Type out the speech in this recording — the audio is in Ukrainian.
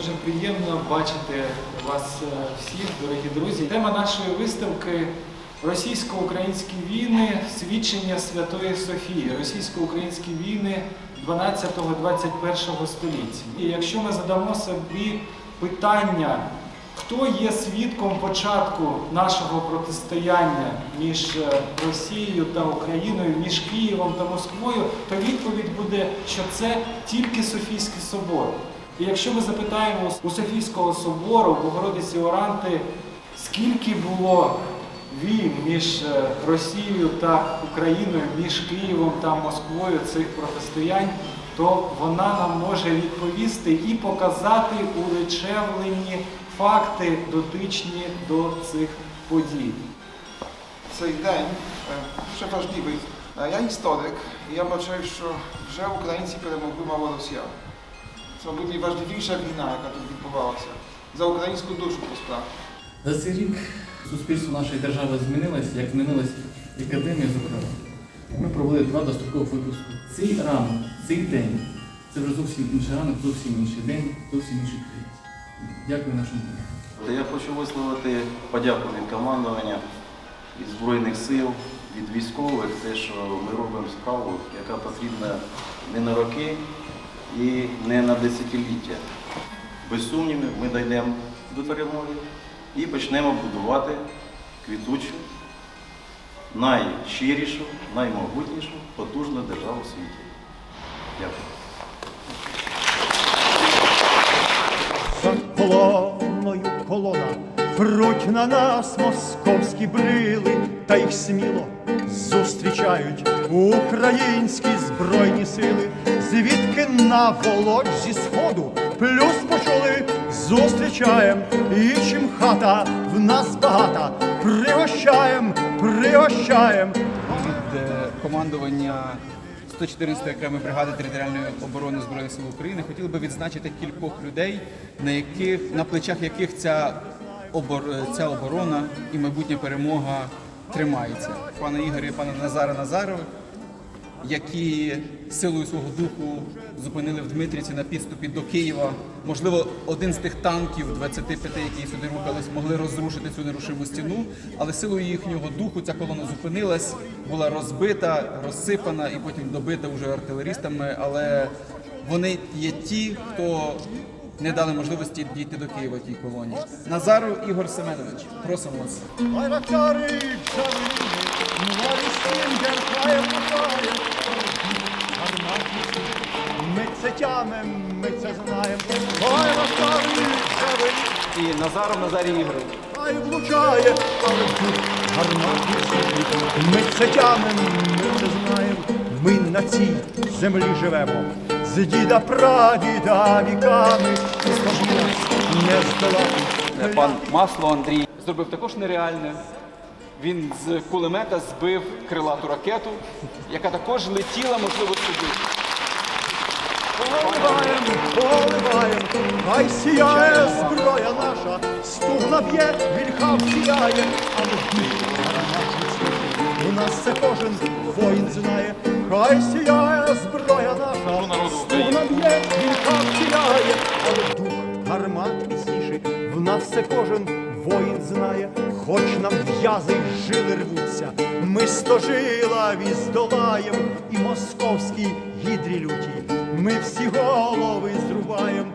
Дуже приємно бачити вас е, всіх, дорогі друзі. Тема нашої виставки Російсько-українські війни, свідчення Святої Софії, російсько-українські війни 12-21 століття. І якщо ми задамо собі питання, хто є свідком початку нашого протистояння між е, Росією та Україною, між Києвом та Москвою, то відповідь буде, що це тільки Софійський собор. І якщо ми запитаємо у Софійського собору, Богородиці Оранти, скільки було війн між е, Росією та Україною, між Києвом та Москвою цих протистоянь, то вона нам може відповісти і показати уречевлені факти, дотичні до цих подій. Цей день е, дуже важливий. Е, Я історик, і я бачив, що вже українці перемогли малоросіян. Це, мабуть, найважливіша війна, яка тут відбувалася. За українську душу посправді. За цей рік суспільство нашої держави змінилось, як змінилась і академія, зокрема. Ми провели два дострокових випуски. Цей ранок, цей день це вже зовсім інший ранок, зовсім інший день, зовсім інший світ. Дякую нашому. Та Я хочу висловити подяку від командування від Збройних сил, від військових, те, що ми робимо справу, яка потрібна не на роки і не на десятиліття. Без сумнівів ми дійдемо до перемоги і почнемо будувати квітучу, найщирішу, наймогутнішу, потужну державу у світі. Дякую. За колоною колона, пруть на нас московські брили, та їх сміло зустрічають українські збройні сили, звідки на володь зі сходу, плюс почули, зустрічаєм, і чим хата в нас багата, пригощаєм, пригощаєм. від командування 114-ї окремої бригади територіальної оборони Збройних сил України хотіли би відзначити кількох людей, на яких на плечах яких ця обор, ця оборона і майбутня перемога тримається. Пана Ігоря і пана Назара Назарова, які силою свого духу зупинили в Дмитрівці на підступі до Києва. Можливо, один з тих танків, 25, які сюди рухались, могли розрушити цю нерушиму стіну, але силою їхнього духу ця колона зупинилась, була розбита, розсипана і потім добита вже артилерістами. Але вони є ті, хто не дали можливості дійти до Києва тій колоні. Назаров Ігор Семенович, просимо вас. Ми це тямем, ми це знаєм. Байрактари джавеліни, І Назаров Назарій Ігорович. хай влучає, але тут. Ми це тямем, ми це знаєм. Ми на цій землі живемо. З діда прадіда віками, і зможемо не здолати. Пан Масло Андрій зробив також нереальне. Він з кулемета збив крилату ракету, яка також летіла, можливо, сюди. Поливаєм, поливаєм, хай сіяє зброя наша, стугна б'є, вільха сіяє, а ми у нас це кожен воїн знає, хай сіяє зброя знає, хоч нам в'язи й жили рвуться, ми стожила віздолаєм і московській гідрі люті, ми всі голови зрубаємо.